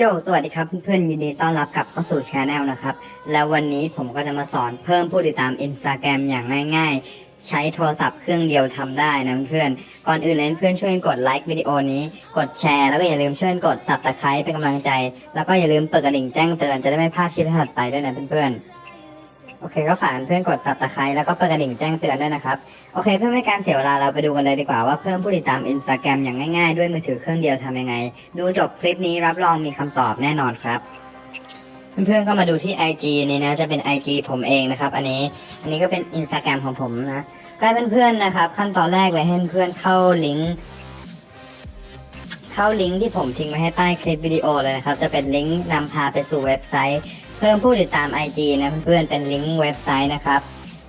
โยสวัสดีครับเพื่อนๆยินดีต้อนรับกลับเข้าสู่ช anel นะครับ แล้ววันนี้ผมก็จะมาสอนเพิ่มผู้ติดตาม Instagram อย่างง่ายๆ ใช้โทรศัพท์เครื่องเดียวทำได้นะเพื่อนๆก่อนอื่นเลยเพื่อนช่วยกดไลค์วิดีโอนี้ กดแชร์แล้วก็อย่าลืมช่วยกด subscribe เป็นกำลังใจ แล้วก็อย่าลืมเปิดกระดิ่งแจ้งเตือนจะได้ไม่พลาดคลิปถัดไปด้วยนะเพื่อนๆ โอเคก็ฝากเพื่อนกด subscribe แล้วก็เปิดกระดิ่งแจ้งเตือนด้วยนะครับ โอเคเพื่อไม่ให้การเสียเวลาเราไปดูกันเลยดีกว่าว่าเพิ่มผู้ติดตาม Instagram อย่างง่ายๆ ด้วยมือถือเครื่องเดียวทำยังไง ดูจบคลิปนี้รับรองมีคำตอบแน่นอนครับ เพื่อนๆก็มาดูที่ IG นี่นะจะเป็น IG ผมเองนะครับ อันนี้อันนี้ก็เป็น Instagram ของผมนะก็ให้เพื่อนๆนะครับ ขั้นตอนแรกเลยให้เพื่อนเข้าลิงก์เข้าลิงก์ที่ผมทิ้งไว้ให้ใต้คลิปวิดีโอเลยนะครับ จะเป็นลิงก์นำพาไปสู่เว็บไซต์ เพิ่มผู้ติดตาม IG นะเพื่อนๆเป็นลิงก์เว็บไซต์นะครับ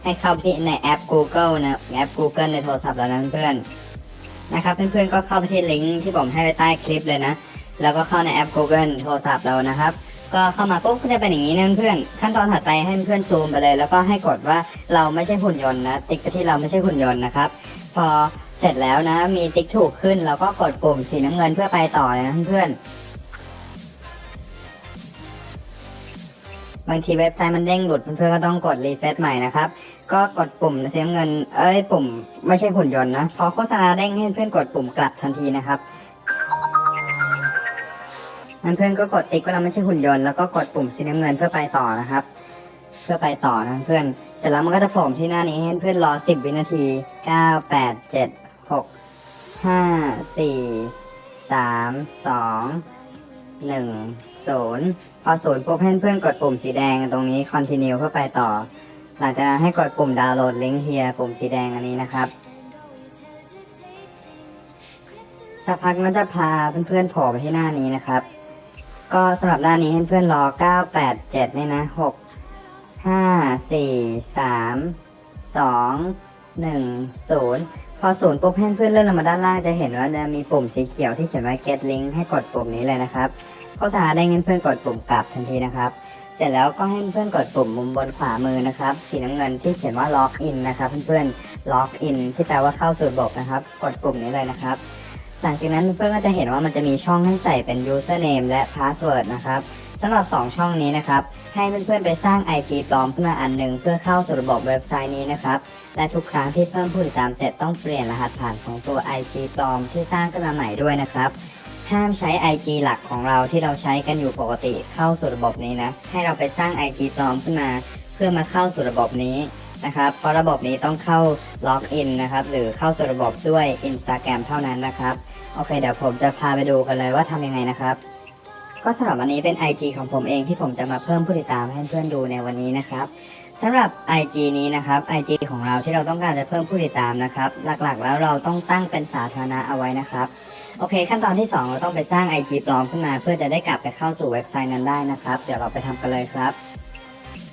ให้เข้าที่ในแอป Google นะแอป Google ในโทรศัพท์แล้วนะเพื่อนๆนะครับเพื่อนๆก็เข้าไปที่ลิงก์ที่ผมให้ไว้ใต้คลิปเลยนะ แล้วก็เข้าในแอป Google โทรศัพท์เรานะครับ ก็เข้ามาปุ๊บก็จะเป็นอย่างนี้นะเพื่อนๆขั้นตอนถัดไปให้เพื่อนซูมไปเลย แล้วก็ให้กดว่าเราไม่ใช่หุ่นยนต์นะติ๊กไปที่เราไม่ใช่หุ่นยนต์นะครับพอเสร็จแล้วนะมีติ๊กถูกขึ้นเราก็กดปุ่มสีน้ำเงินเพื่อไปต่อเลยนะเพื่อนๆ บางทีเว็บไซต์มันเด้งหลุดเพื่อนๆก็ต้องกดรีเฟซใหม่นะครับ ก็กดปุ่มสีน้ำเงิน เอ้ยปุ่ม ไม่ใช่หุ่นยนต์นะ พอโฆษณาเด้งให้เพื่อนกดปุ่มกลับทันทีนะครับนั้นเพื่อนก็กดติ๊กว่าเราไม่ใช่หุ่นยนต์แล้วก็กดปุ่มสีน้ำเงินเพื่อไปต่อนะครับ เพื่อไปต่อนะเพื่อน เสร็จแล้วมันก็จะโผล่ที่หน้านี้ให้เพื่อนรอ 10 วินาที 9 8 7 6 5 4 3 2 1 0พอศูนย์ปุ๊บให้เพื่อนกดปุ่มสีแดงตรงนี้ continue เพื่อไปต่อ หลังจากนั้นให้กดปุ่มดาวน์โหลดลิงก์เฮียปุ่มสีแดงอันนี้นะครับสักพักมันจะพาเพื่อนๆโผล่ไปที่หน้านี้นะครับ ก็สำหรับหน้านี้ให้เพื่อนรอ 9 8 7 เนี่ยนะ 6 5 4 3 2 1 0 พอศูนย์ปุ๊บให้เพื่อนเลื่อนลงมาด้านล่างจะเห็นว่าจะมีปุ่มสีเขียวที่เขียนว่า get link ให้กดปุ่มนี้เลยนะครับโฆษณาได้เงินเพื่อนกดปุ่มกลับทันทีนะครับเสร็จแล้วก็ให้เพื่อนกดปุ่มมุมบนขวามือนะครับสีน้ำเงินที่เขียนว่า log in นะครับเพื่อนๆ log in ที่แปลว่าเข้าสู่ระบบนะครับ กดปุ่มนี้เลยนะครับ หลังจากนั้นเพื่อนก็จะเห็นว่ามันจะมีช่องให้ใส่เป็น username และ password นะครับ สำหรับ 2 ช่องนี้นะครับ ให้เพื่อนๆไปสร้าง IG ปลอมขึ้นมาอันหนึ่งเพื่อเข้าสู่ระบบเว็บไซต์นี้นะครับ และทุกครั้งที่เพิ่มผู้ติดตามเสร็จต้องเปลี่ยนรหัสผ่านของตัว IG ปลอมที่สร้างขึ้นมาใหม่ด้วยนะครับ ห้ามใช้ IG หลักของเราที่เราใช้กันอยู่ปกติเข้าสู่ระบบนี้นะ ให้เราไปสร้าง IG ปลอมขึ้นมา เพื่อมาเข้าสู่ระบบนี้นะครับ เพราะระบบนี้ต้องเข้าล็อกอินนะครับ หรือเข้าสู่ระบบด้วย Instagram เท่านั้นนะครับ โอเค เดี๋ยวผมจะพาไปดูกันเลยว่าทำยังไงนะครับ ก็สำหรับวันนี้เป็น IG ของผมเองที่ผมจะมาเพิ่มผู้ติดตามให้เพื่อนดูในวันนี้นะครับสำหรับ IG นี้นะครับ IG ของเราที่เราต้องการจะเพิ่มผู้ติดตามนะครับ หลักๆ แล้วเราต้องตั้งเป็นสาธารณะเอาไว้นะครับโอเค ขั้นตอนที่ 2 เราต้องไปสร้าง IG ปลอมขึ้นมา เพื่อจะได้กลับไปเข้าสู่เว็บไซต์นั้นได้นะครับ เดี๋ยวเราไปทำกันเลยครับ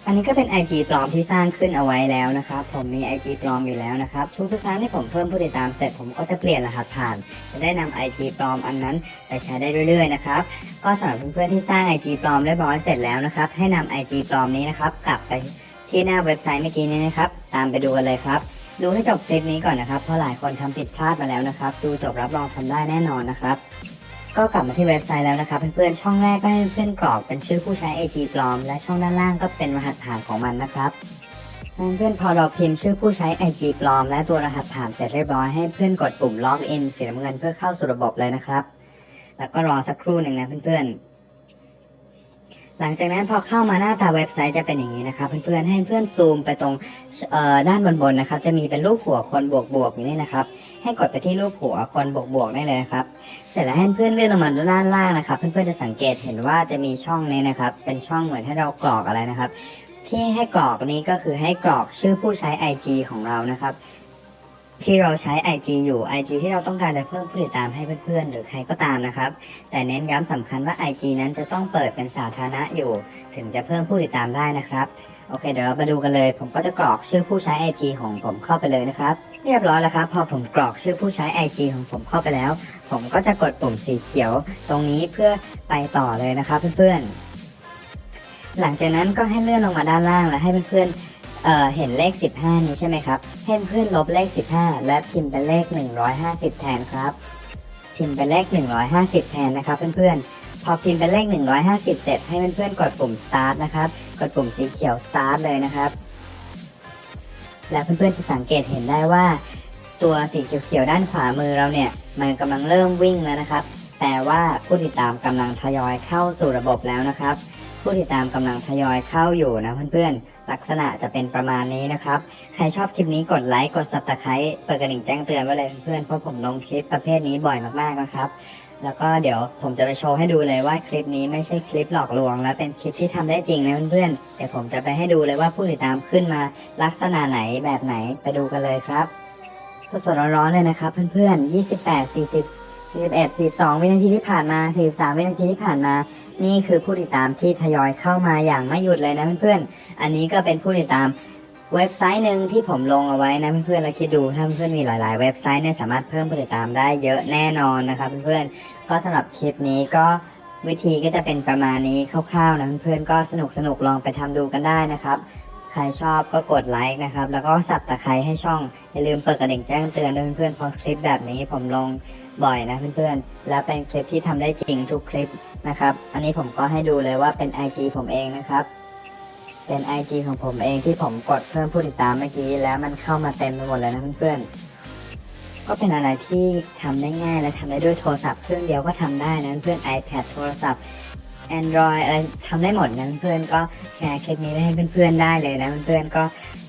อันนี้ก็เป็น IG ปลอมที่สร้างขึ้นเอาไว้แล้วนะครับ ผมมี IG ปลอมอยู่แล้วนะครับ ทุกๆครั้งที่ผมเพิ่มผู้ติดตามเสร็จผมก็จะเปลี่ยนรหัสผ่าน จะได้นำ IG ปลอมอันนั้นไปใช้ได้เรื่อยๆนะครับ ก็สำหรับเพื่อนๆที่สร้าง IG ปลอมเรียบร้อยเสร็จแล้วนะครับ ให้นำ IG ปลอมนี้นะครับกลับไปที่หน้าเว็บไซต์เมื่อกี้นี้นะครับ ตามไปดูกันเลยครับ ดูให้จบคลิปนี้ก่อนนะครับ เพราะหลายคนทำผิดพลาดมาแล้วนะครับ ดูจบรับรองทำได้แน่นอนนะครับ ก็กลับมาที่เว็บไซต์แล้วนะครับเพื่อนๆช่องแรกก็ให้เพื่อนกรอกเป็นชื่อผู้ใช้ ag ปลอม และช่องด้านล่างก็เป็นรหัสผ่านของมันนะครับเพื่อนพอเราพิมพ์ชื่อผู้ใช้ IG ปลอม และตัวรหัสผ่านเสร็จเรียบร้อยให้เพื่อนกดปุ่มล็อกอินเสีน้ำเงินเพื่อเข้าสู่ระบบเลยนะครับ แล้วก็รอสักครู่หนึ่งนะเพื่อนๆ หลังจากนั้นพอเข้ามาหน้าตาเว็บไซต์จะเป็นอย่างนี้นะครับเพื่อนๆให้เพื่อนซูมไปตรงด้านบนๆนะครับ จะมีเป็นรูปหัวคนบวกๆอยู่นี่นะครับ ให้กดไปที่รูปหัวคนบวกๆได้เลยครับ เสร็จแล้วให้เพื่อนเลื่อนลงมาด้านล่างนะครับ เพื่อนๆจะสังเกตเห็นว่าจะมีช่องนี้นะครับ เป็นช่องเหมือนให้เรากรอกอะไรนะครับ ที่ให้กรอกนี้ก็คือให้กรอกชื่อผู้ใช้ IG ของเรานะครับ ที่เราใช้ IG อยู่ IG ที่เราต้องการจะเพิ่มผู้ติดตามให้เพื่อนๆ หรือใครก็ตามนะครับ แต่เน้นย้ำสำคัญว่า IG นั้นจะต้องเปิดเป็นสาธารณะอยู่ ถึงจะเพิ่มผู้ติดตามได้นะครับโอเคเดี๋ยวเรามาดูกันเลย ผมก็จะกรอกชื่อผู้ใช้ IG ของผมเข้าไปเลยนะครับ เรียบร้อยแล้วครับ พอผมกรอกชื่อผู้ใช้ IG ของผมเข้าไปแล้ว ผมก็จะกดปุ่มสีเขียว ตรงนี้เพื่อไปต่อเลยนะครับเพื่อนๆหลังจากนั้นก็ให้เลื่อนลงมาด้านล่างแล้วให้เพื่อนๆ เอ่อเห็นเลข 15 นี้ใช่ไหมครับให้เพื่อนลบเลข 15 และพิมพ์เป็นเลข 150 แทนครับ พิมพ์เป็นเลข 150 แทนนะครับเพื่อนๆ พอพิมพ์เป็นเลข 150 เสร็จให้เพื่อนๆกดปุ่ม start นะครับ กดปุ่มสีเขียว start เลยนะครับ แล้วเพื่อนๆจะสังเกตเห็นได้ว่า ตัวสีเขียวๆด้านขวามือเราเนี่ย มันกำลังเริ่มวิ่งแล้วนะครับแปลว่าผู้ติดตามกำลังทยอยเข้าสู่ระบบแล้วนะครับ ผู้ติดตามกำลังทยอยเข้าอยู่นะเพื่อนๆ ลักษณะจะเป็นประมาณนี้นะครับ ใครชอบคลิปนี้กดไลค์ กด subscribe เปิดกระดิ่งแจ้งเตือนไว้เลยเพื่อนๆ เพราะผมลงคลิปประเภทนี้บ่อยมากๆนะครับแล้วก็เดี๋ยวผมจะไปโชว์ให้ดูเลยว่าคลิปนี้ไม่ใช่คลิปหลอกลวง และเป็นคลิปที่ทำได้จริงนะเพื่อนๆ เดี๋ยวผมจะไปให้ดูเลยว่าผู้ติดตามขึ้นมาลักษณะไหนแบบไหนไปดูกันเลยครับ สดๆร้อนๆเลยนะครับเพื่อนๆ 28 40 41 42 วินาทีที่ผ่านมา 43 วินาทีที่ผ่านมา นี่คือผู้ติดตามที่ทยอยเข้ามาอย่างไม่หยุดเลยนะเพื่อนๆ อันนี้ก็เป็นผู้ติดตามเว็บไซต์หนึ่งที่ผมลงเอาไว้นะเพื่อนๆแล้วคิดดูถ้าเพื่อนๆมีหลาย ๆ เว็บไซต์เนี่ยสามารถเพิ่มผู้ติดตามได้เยอะแน่นอนนะครับเพื่อนๆ ก็สำหรับคลิปนี้ก็วิธีก็จะเป็นประมาณนี้คร่าวๆนะเพื่อนๆ ก็สนุกๆลองไปทำดูกันได้นะครับ ใครชอบก็กดไลค์นะครับ แล้วก็สับตะไคร้ให้ช่อง อย่าลืมเปิดกระดิ่งแจ้งเตือนด้วยเพื่อนๆเพราะคลิปแบบนี้ผมลงบ่อยนะเพื่อนๆ และเป็นคลิปที่ทำได้จริงทุกคลิป นะครับ อันนี้ผมก็ให้ดูเลยว่าเป็น IG ผมเองนะครับ เป็น IG ของผมเองที่ผมกดเพิ่มผู้ติดตามเมื่อกี้แล้วมันเข้ามาเต็มไปหมดเลยนะเพื่อนๆ ก็เป็นอะไรที่ทำได้ง่ายและทำได้ด้วยโทรศัพท์เครื่องเดียวก็ทำได้นะเพื่อน iPad โทรศัพท์ Android อะไรทำได้หมดนะเพื่อนก็แชร์คลิปนี้ไปให้เพื่อนๆได้เลยนะเพื่อนๆก็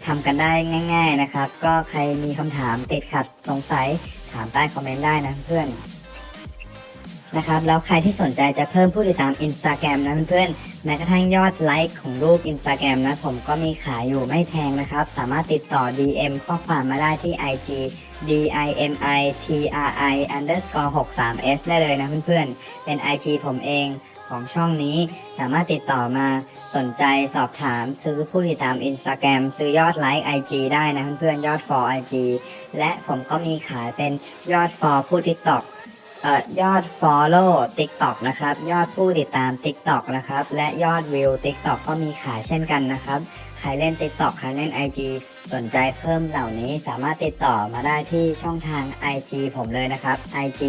ทำกันได้ง่าย ๆนะครับ ก็ใครมีคำถามติดขัดสงสัยถามใต้คอมเมนต์ได้นะเพื่อน นะครับแล้วใครที่สนใจจะเพิ่มผู้ติดตาม Instagram นะเพื่อนๆแม้กระทั่งยอดไลค์ของรูป Instagram นะผมก็มีขายอยู่ไม่แพงนะครับ สามารถติดต่อ DM ข้อความมาได้ที่ IG D I M I T R I underscore 63 S ได้เลยนะเพื่อนๆ เป็น IG ผมเองของช่องนี้สามารถติดต่อมาสนใจสอบถามซื้อผู้ติดตาม Instagram ซื้อยอดไลค์ IG ได้นะเพื่อนๆ ยอด for IG และผมก็มีขายเป็นยอด for ผู้ TikTok เอ่อยอด follow TikTok นะครับ ยอดผู้ติดตาม TikTok นะครับ และยอดวิว TikTok ก็มีขายเช่นกันนะครับ ใครเล่น TikTok ใครเล่น IG สนใจเพิ่มเหล่านี้สามารถติดต่อมาได้ที่ช่องทาง IG ผมเลยนะครับ IG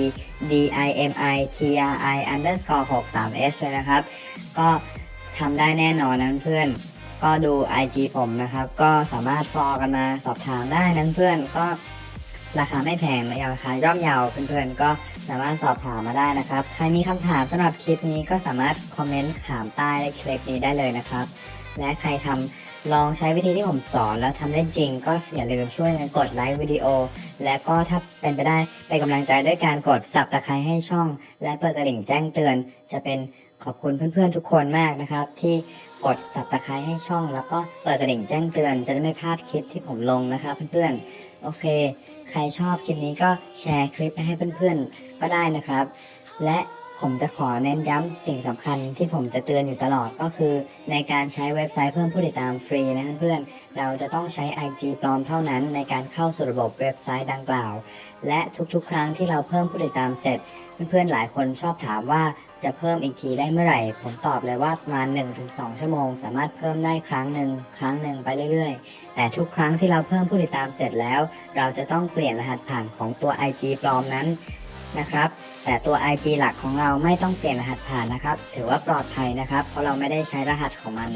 D I M I T R I underscore 63 S เลยนะครับ ก็ทำได้แน่นอนนะเพื่อนก็ดู IG ผมนะครับ ก็สามารถฟอลกันมาสอบถามได้นะเพื่อนก็ราคาไม่แพงราคาย่อมเยาวเพื่อนๆก็ สามารถสอบถามมาได้นะครับ ใครมีคำถามสำหรับคลิปนี้ก็สามารถคอมเมนต์ถามใต้คลิปนี้ได้เลยนะครับ และใครทำลองใช้วิธีที่ผมสอนแล้วทำได้จริง ก็อย่าลืมช่วยกันกดไลค์วิดีโอ และก็ถ้าเป็นไปได้เป็นกำลังใจด้วยการกดสับตะไคร้ให้ช่อง และเปิดกระดิ่งแจ้งเตือน จะเป็นขอบคุณเพื่อนๆทุกคนมากนะครับ ที่กดสับตะไคร้ให้ช่อง แล้วก็เปิดกระดิ่งแจ้งเตือน จะได้ไม่พลาดคลิปที่ผมลงนะครับเพื่อนๆโอเค ใครชอบคลิปนี้ก็แชร์คลิปไปให้เพื่อนๆก็ได้นะครับ และผมจะขอเน้นย้ำสิ่งสำคัญที่ผมจะเตือนอยู่ตลอดก็คือ ในการใช้เว็บไซต์เพิ่มผู้ติดตามฟรีนะเพื่อนๆเราจะต้องใช้ IG ปลอมเท่านั้นในการเข้าสู่ระบบเว็บไซต์ดังกล่าว และทุกๆ ครั้งที่เราเพิ่มผู้ติดตามเสร็จ เพื่อนๆหลายคนชอบถามว่า จะเพิ่มอีกทีได้เมื่อไหร่ ผมตอบเลยว่าประมาณ 1-2 ชั่วโมง สามารถเพิ่มได้ครั้งหนึ่งครั้งหนึ่งไปเรื่อยๆ แต่ทุกครั้งที่เราเพิ่มผู้ติดตามเสร็จแล้ว เราจะต้องเปลี่ยนรหัสผ่านของตัว IG ปลอมนั้นนะครับ แต่ตัว IG หลักของเราไม่ต้องเปลี่ยนรหัสผ่านนะครับ ถือว่าปลอดภัยนะครับ เพราะเราไม่ได้ใช้รหัสของมัน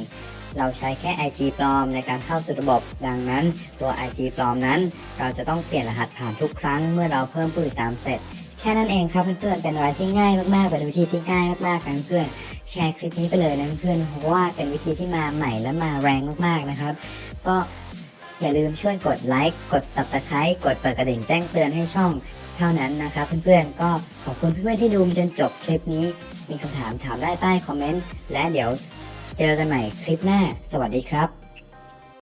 เราใช้แค่ IG ปลอมในการเข้าสู่ระบบ ดังนั้นตัว IG ปลอมนั้น เราจะต้องเปลี่ยนรหัสผ่านทุกครั้งเมื่อเราเพิ่มผู้ติดตามเสร็จ แค่นั้นเองครับเพื่อนๆเป็นอะไรที่ง่ายมากๆเป็นวิธีที่ง่ายมากๆนะเพื่อนแชร์คลิปนี้ไปเลยนะเพื่อนเพราะว่าเป็นวิธีที่มาใหม่และมาแรงมากๆนะครับ ก็อย่าลืมช่วยกดไลค์กด subscribe กดเปิดกระดิ่งแจ้งเตือนให้ช่องเท่านั้นนะครับเพื่อนๆก็ขอบคุณเพื่อนๆที่ดูจนจบคลิปนี้ มีคำถามถามได้ใต้คอมเมนต์และเดี๋ยวเจอกันใหม่คลิปหน้า สวัสดีครับ